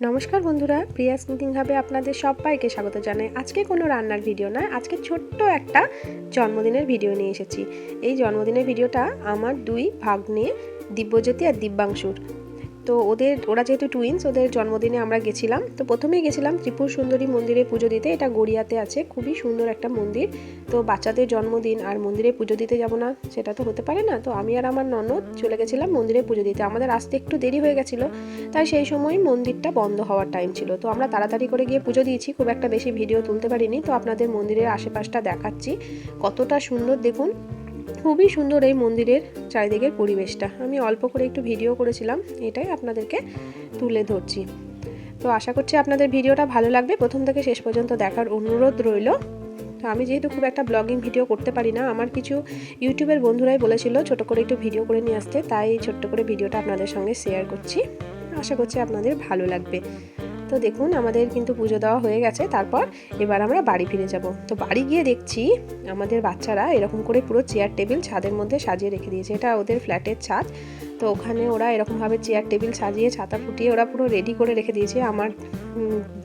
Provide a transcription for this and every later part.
নমস্কার বন্ধুরা প্রিয়া হাবে আপনাদের সবাইকে স্বাগত জানাই। আজকে কোনো রান্নার ভিডিও নয় আজকে ছোট্ট একটা জন্মদিনের ভিডিও নিয়ে এসেছি। এই জন্মদিনের ভিডিওটা আমার দুই ভাগ্নে, দিব্যজ্যোতি আর দিব্যাংশুর। তো ওদের, ওরা যেহেতু টুইন্স ওদের জন্মদিনে আমরা গেছিলাম। তো প্রথমেই গেছিলাম ত্রিপুর সুন্দরী মন্দিরে পুজো দিতে। এটা গড়িয়াতে আছে, খুবই সুন্দর একটা মন্দির। তো বাচ্চাদের জন্মদিন আর মন্দিরে পুজো দিতে যাব না, সেটা তো হতে পারে না। তো আমি আর আমার ননদ চলে গেছিলাম মন্দিরে পুজো দিতে। আমাদের আসতে একটু দেরি হয়ে গেছিল, তাই সেই সময় মন্দিরটা বন্ধ হওয়ার টাইম ছিল। তো আমরা তাড়াতাড়ি করে গিয়ে পুজো দিয়েছি, খুব একটা বেশি ভিডিও তুলতে পারিনি। তো আপনাদের মন্দিরের আশেপাশটা দেখাচ্ছি। কতটা সুন্দর, দেখুন। খুবই সুন্দর এই মন্দিরের চারিদিকের পরিবেশটা। আমি অল্প করে একটু ভিডিও করেছিলাম, এটাই আপনাদেরকে তুলে ধরছি। তো আশা করছি আপনাদের ভিডিওটা ভালো লাগবে। প্রথম থেকে শেষ পর্যন্ত দেখার অনুরোধ রইল। তো আমি যেহেতু খুব একটা ব্লগিং ভিডিও করতে পারি না, আমার কিছু ইউটিউবের বন্ধুরাই বলেছিল ছোট করে একটু ভিডিও করে নিয়ে আসতে, তাই ছোট্ট করে ভিডিওটা আপনাদের সঙ্গে শেয়ার করছি। আশা করছি আপনাদের ভালো লাগবে। তো দেখুন, আমাদের কিন্তু পুজো দেওয়া হয়ে গেছে। তারপর এবার আমরা বাড়ি ফিরে যাব। তো বাড়ি গিয়ে দেখছি আমাদের বাচ্চারা এরকম করে পুরো চেয়ার টেবিল ছাদের মধ্যে সাজিয়ে রেখে দিয়েছে। এটা ওদের ফ্ল্যাটের ছাদ। তো ওখানে ওরা এরকমভাবে চেয়ার টেবিল সাজিয়ে, ছাতা ফুটিয়ে ওরা পুরো রেডি করে রেখে দিয়েছে। আমার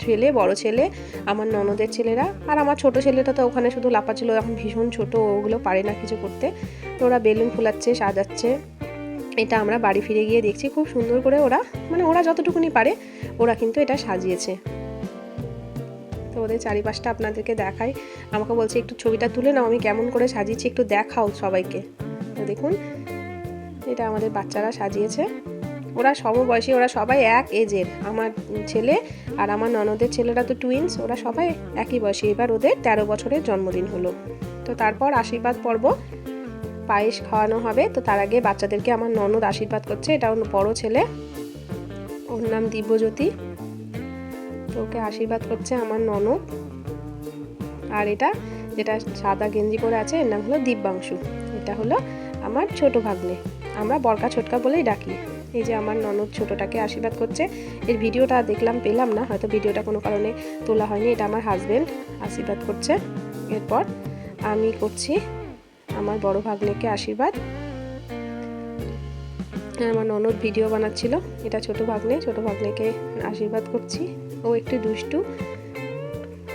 ছেলে, বড় ছেলে, আমার ননদের ছেলেরা আর আমার ছোট ছেলেটা তো ওখানে শুধু লাপাচ্ছিল এখন ভীষণ ছোট ওগুলো পারে না কিছু করতে। তো ওরা বেলুন ফুলাচ্ছে, সাজাচ্ছে। এটা আমরা বাড়ি ফিরে গিয়ে দেখছি, খুব সুন্দর করে ওরা মানে ওরা যতটুকুনি পারে, ওরা কিন্তু এটা সাজিয়েছে। তো ওদের চারিপাশটা আপনাদেরকে দেখাই। আমাকে বলছে, একটু ছবিটা তুলে নাও, আমি কেমন করে সাজিয়েছি, একটু দেখাও সবাইকে। তো দেখুন, এটা আমাদের বাচ্চারা সাজিয়েছে। ওরা সমবয়সী, ওরা সবাই এক এজের। আমার ছেলে আর আমার ননদের ছেলেরা তো টুইন্স ওরা সবাই একই বয়সী। এবার ওদের তেরো বছরের জন্মদিন হলো। তো তারপর আশীর্বাদ পর্ব। পায়েস খাওয়ানো হবে। তো তার আগে বাচ্চাদেরকে আমার ননদ আশীর্বাদ করছে। এটা ওর বড় ছেলে। ওর নাম দিব্যজ্যোতি। ওকে আশীর্বাদ করছে আমার ননদ। আর এটা যেটা সাদা গেঞ্জি পরে আছে, এর নাম হলো দিব্যাংশু। এটা হলো আমার ছোট ভাগ্নে। আমরা বরকা ছোটকা বলেই ডাকি। এই যে আমার ননদ ছোটটাকে আশীর্বাদ করছে। এর ভিডিওটা দেখলাম, পেলাম না। হয়তো ভিডিওটা কোনো কারণে তোলা হয়নি। এটা আমার হাজব্যান্ড আশীর্বাদ করছে। এরপর আমি করছি আমার বড় ভাগ্নেকে আশীর্বাদ। আমার ননদ ভিডিও বানাচ্ছিল। এটা ছোট ভাগ্নে, ছোট ভাগ্নেকে আশীর্বাদ করছি। ও একটু দুষ্টু।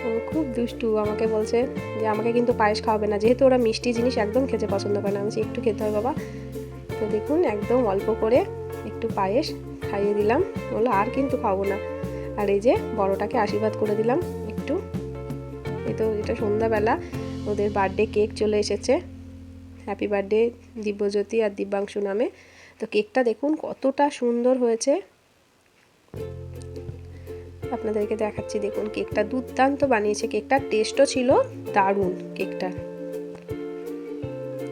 ও খুব দুষ্টু। আমাকে বলছে যে, আমাকে কিন্তু পায়েস খাওয়াবে না। যেহেতু ওরা মিষ্টি জিনিস একদম খেতে পছন্দ করে না। আমি একটু খেতে হয়, বাবা। তো দেখুন, একদম অল্প করে একটু পায়েস খাইয়ে দিলাম। বলল, আর কিন্তু খাব না। আর এই যে বড়টাকে আশীর্বাদ করে দিলাম একটু। এই তো, এটা সন্ধ্যাবেলা। ওদের বার্থডে কেক চলে এসেছে। হ্যাপি বার্থডে দিব্যজ্যোতি আর দিব্যাংশু নামে। তো কেকটা দেখুন, কতটা সুন্দর হয়েছে। আপনাদেরকে দেখাচ্ছি, দেখুন, কেকটা দুর্দান্ত বানিয়েছে। কেকটার টেস্টও ছিল, দারুণ কেকটা।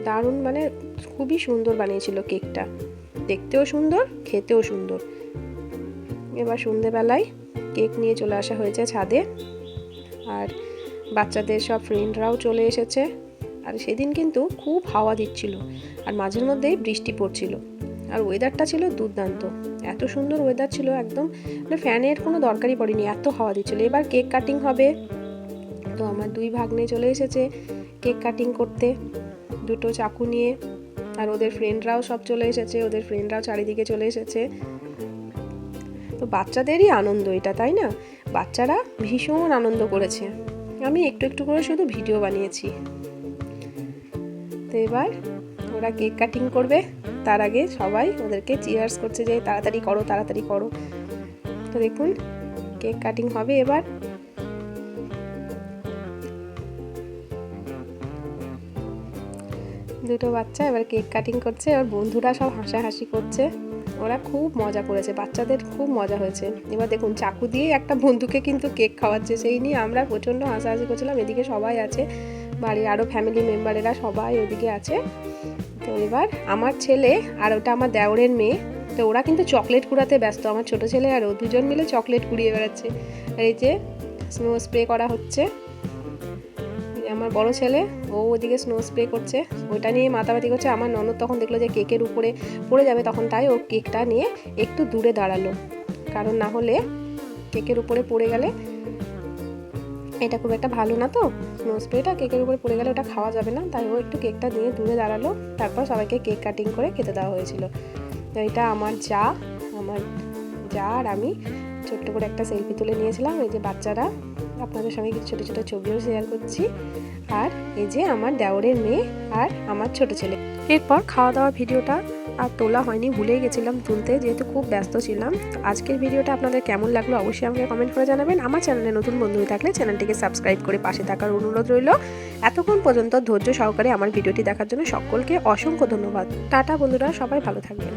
দারুণ মানে খুবই সুন্দর বানিয়েছিল কেকটা। দেখতেও সুন্দর, খেতেও সুন্দর। এবার সন্ধেবেলায় কেক নিয়ে চলে আসা হয়েছে ছাদে। আর বাচ্চাদের সব ফ্রেন্ডরাও চলে এসেছে। আর সেদিন কিন্তু খুব হাওয়া দিচ্ছিল আর মাঝের মধ্যেই বৃষ্টি পড়ছিল। আর ওয়েদারটা ছিল দুর্দান্ত। এত সুন্দর ওয়েদার ছিল একদম মানে ফ্যানের কোনো দরকারই পড়েনি, এত হাওয়া দিচ্ছিল। এবার কেক কাটিং হবে। তো আমার দুই ভাগ্নে চলে এসেছে কেক কাটিং করতে, দুটো চাকু নিয়ে। আর ওদের ফ্রেন্ডরাও সব চলে এসেছে, ওদের ফ্রেন্ডরাও চারিদিকে চলে এসেছে। তো বাচ্চাদেরই আনন্দ এটা, তাই না? বাচ্চারা ভীষণ আনন্দ করেছে। আমি একটু একটু করে শুধু ভিডিও বানিয়েছি। তো এবার ওরা কেক কাটিং করবে। তার আগে সবাই ওদেরকে চিয়ার্স করছে যে, তাড়াতাড়ি করো তাড়াতাড়ি করো। তো দেখুন, কেক কাটিং হবে এবার। দুটো বাচ্চা এবার কেক কাটিং করছে। আর বন্ধুরা সব হাসাহাসি করছে। ওরা খুব মজা করেছে। বাচ্চাদের খুব মজা হয়েছে। এবার দেখুন, চাকু দিয়ে একটা বন্ধুকে কিন্তু কেক খাওয়াচ্ছে। সেই নিয়ে আমরা প্রচণ্ড হাসাহাসি করছিলাম। এদিকে সবাই আছে। বাড়ির আরও ফ্যামিলি মেম্বারেরা সবাই ওদিকে আছে। তো এবার আমার ছেলে আর ওটা আমার দেওরের মেয়ে। তো ওরা কিন্তু চকলেট কুড়াতে ব্যস্ত, আমার ছোট ছেলে আর ও দুজন মিলে চকলেট কুড়িয়ে বেড়াচ্ছে। আর এই যে স্নো স্প্রে করা হচ্ছে। আমার বড় ছেলে, ও ওদিকে স্নো স্প্রে করছে। ওইটা নিয়ে মাতামাতি করছে। আমার ননদ তখন দেখল যে কেকের উপরে পড়ে যাবে, তখন তাই ও কেকটা নিয়ে একটু দূরে দাঁড়াল। কারণ না হলে কেকের উপরে পড়ে গেলে এটা খুব একটা ভালো না তো। স্নো স্প্রেটা কেকের উপরে পড়ে গেলে ওটা খাওয়া যাবে না। তাই ও একটু কেকটা দিয়ে দূরে দাঁড়াল। তারপর সবাইকে কেক কাটিং করে খেতে দেওয়া হয়েছিল। তো এটা আমার যা আমার যা আর আমি ছোট্ট করে একটা সেলফি তুলে নিয়েছিলাম। এই যে বাচ্চারা, আপনাদের সঙ্গে কিছু ছোটো ছোটো ছবিও শেয়ার করছি। আর এই যে আমার দেওরের মেয়ে আর আমার ছোট ছেলে। এরপর খাওয়া দাওয়া ভিডিওটা আর তোলা হয়নি, ভুলেই গেছিলাম তুলতে, যেহেতু খুব ব্যস্ত ছিলাম। তো আজকের ভিডিওটা আপনাদের কেমন লাগল অবশ্যই আমাকে কমেন্ট করে জানাবেন। আমার চ্যানেলে নতুন বন্ধু হয়ে থাকলে চ্যানেলটিকে সাবস্ক্রাইব করে পাশে থাকার অনুরোধ রইল। এতক্ষণ পর্যন্ত ধৈর্য সহকারে আমার ভিডিওটি দেখার জন্য সকলকে অসংখ্য ধন্যবাদ। টাটা বন্ধুরা, সবাই ভালো থাকবেন।